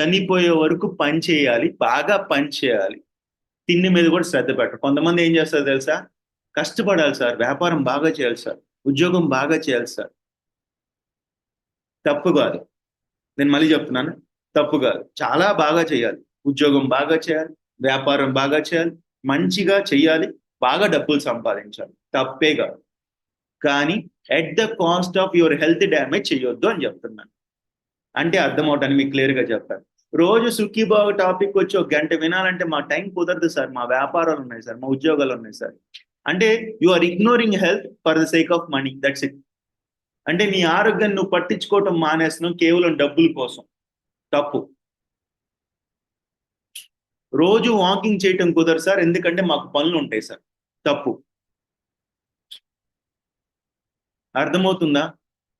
చనిపోయే వరకు పని చేయాలి బాగా పని చేయాలి. తిండి మీద కూడా శ్రద్ధ పెట్టరు. కొంతమంది ఏం చేస్తారు తెలుసా? కష్టపడాలి సార్. వ్యాపారం బాగా చేయాలి సార్. ఉద్యోగం బాగా చేయాలి సార్. తప్పు కాదు. నేను మళ్ళీ చెప్తున్నాను. తప్పు కాదు. చాలా బాగా చేయాలి. ఉద్యోగం బాగా చేయాలి. వ్యాపారం బాగా చేయాలి. మంచిగా చేయాలి. బాగా డబ్బులు సంపాదించాలి. తప్పే కాదు. కానీ at the cost of your health damage చేయొద్దు అని చెప్తున్నాను. అంటే అర్థం అవటానికి మీకు క్లియర్గా చెప్తాను. రోజు సుఖీబాబు టాపిక్ వచ్చి ఒక గంట వినాలంటే మా టైం కుదరదు సార్. మా వ్యాపారాలు ఉన్నాయి సార్. మా ఉద్యోగాలు ఉన్నాయి సార్. అంటే you are ignoring health for the sake of money. That's it అంటే నీ ఆరోగ్యాన్ని నువ్వు పట్టించుకోవటం మానేస్తున్నావు కేవలం డబ్బుల కోసం. తప్పు. రోజు వాకింగ్ చేయటం కుదరదు సార్. ఎందుకంటే మాకు పనులు ఉంటాయి సార్. తప్పు. అర్థమవుతుందా?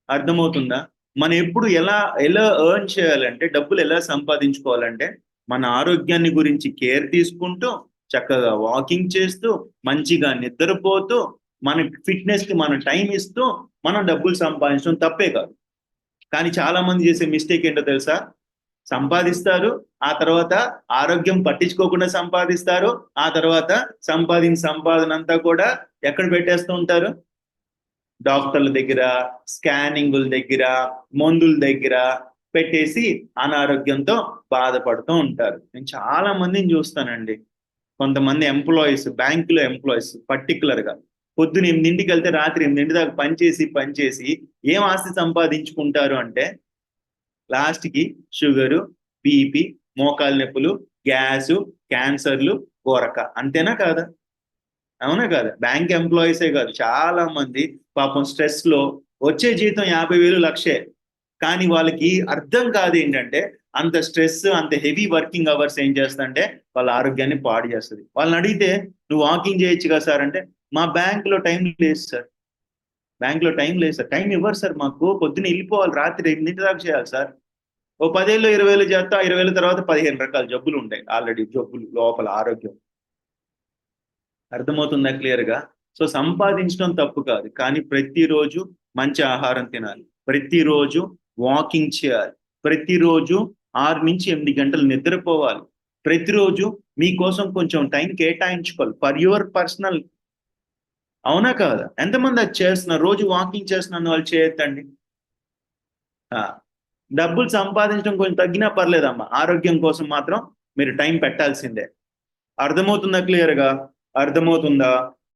అర్థమవుతుందా? మనం ఎప్పుడు ఎలా ఎలా ఎర్న్ చేయాలంటే డబ్బులు ఎలా సంపాదించుకోవాలంటే మన ఆరోగ్యాన్ని గురించి కేర్ తీసుకుంటూ చక్కగా వాకింగ్ చేస్తూ మంచిగా నిద్రపోతూ మన ఫిట్నెస్కి మన టైం ఇస్తూ మనం డబ్బులు సంపాదించడం తప్పే కాదు. కానీ చాలా మంది చేసే మిస్టేక్ ఏంటో తెలుసా? సంపాదిస్తారు ఆ తర్వాత ఆరోగ్యం పట్టించుకోకుండా సంపాదిస్తారు ఆ తర్వాత సంపాదించిన సంపాదన అంతా కూడా ఎక్కడ పెట్టేస్తూ ఉంటారు? డాక్టర్ల దగ్గర స్కానింగుల దగ్గర మందుల దగ్గర పెట్టేసి అనారోగ్యంతో బాధపడుతూ ఉంటారు. నేను చాలా మందిని చూస్తానండి. కొంతమంది ఎంప్లాయీస్ బ్యాంకులో ఎంప్లాయీస్ పర్టికులర్గా. పొద్దున ఎనిమిదింటికి వెళ్తే రాత్రి ఎనిమిదింటి దాకా పనిచేసి పనిచేసి ఏం ఆస్తి సంపాదించుకుంటారు అంటే లాస్ట్కి షుగరు బీపీ మోకాలు నొప్పులు గ్యాసు క్యాన్సర్లు గోరక. అంతేనా కాదా? అవునా కాదా. బ్యాంక్ ఎంప్లాయీసే కాదు. చాలా మంది పాపం స్ట్రెస్లో వచ్చే జీతం యాభై వేలు లక్షే. కానీ వాళ్ళకి అర్థం కాదు ఏంటంటే అంత స్ట్రెస్ అంత హెవీ వర్కింగ్ అవర్స్ ఏం చేస్తుందంటే వాళ్ళ ఆరోగ్యాన్ని పాడు చేస్తుంది. వాళ్ళని అడిగితే నువ్వు వాకింగ్ చేయొచ్చు కదా సార్? అంటే మా బ్యాంక్లో టైం లేదు సార్. బ్యాంక్లో టైం లేదు సార్. టైం ఇవ్వరు సార్ మాకు. పొద్దున్న వెళ్ళిపోవాలి. రాత్రి ఎనిమిది దాకా చేయాలి సార్. ఓ పదేళ్ళు ఇరవై వేలు చేస్తా ఇరవై వేల తర్వాత పదిహేను రకాల జబ్బులు ఉంటాయి. ఆల్రెడీ జబ్బులు లోపల ఆరోగ్యం. అర్థమవుతుందా క్లియర్గా సో సంపాదించడం తప్పు కాదు. కానీ ప్రతిరోజు మంచి ఆహారం తినాలి. ప్రతిరోజు వాకింగ్ చేయాలి. ప్రతిరోజు ఆరు నుంచి ఎనిమిది గంటలు నిద్రపోవాలి. ప్రతిరోజు మీకోసం కొంచెం టైం కేటాయించుకోవాలి. ఫర్ యువర్ పర్సనల్ అవునా కాదా? ఎంతమంది అది చేస్తున్నారు? రోజు వాకింగ్ చేస్తున్నాను వాళ్ళు చేయొద్దండి. ఆ, డబ్బులు సంపాదించడం కొంచెం తగ్గినా పర్లేదమ్మా. ఆరోగ్యం కోసం మాత్రం మీరు టైం పెట్టాల్సిందే. అర్థమవుతుందా క్లియర్గా? అర్థమవుతుందా?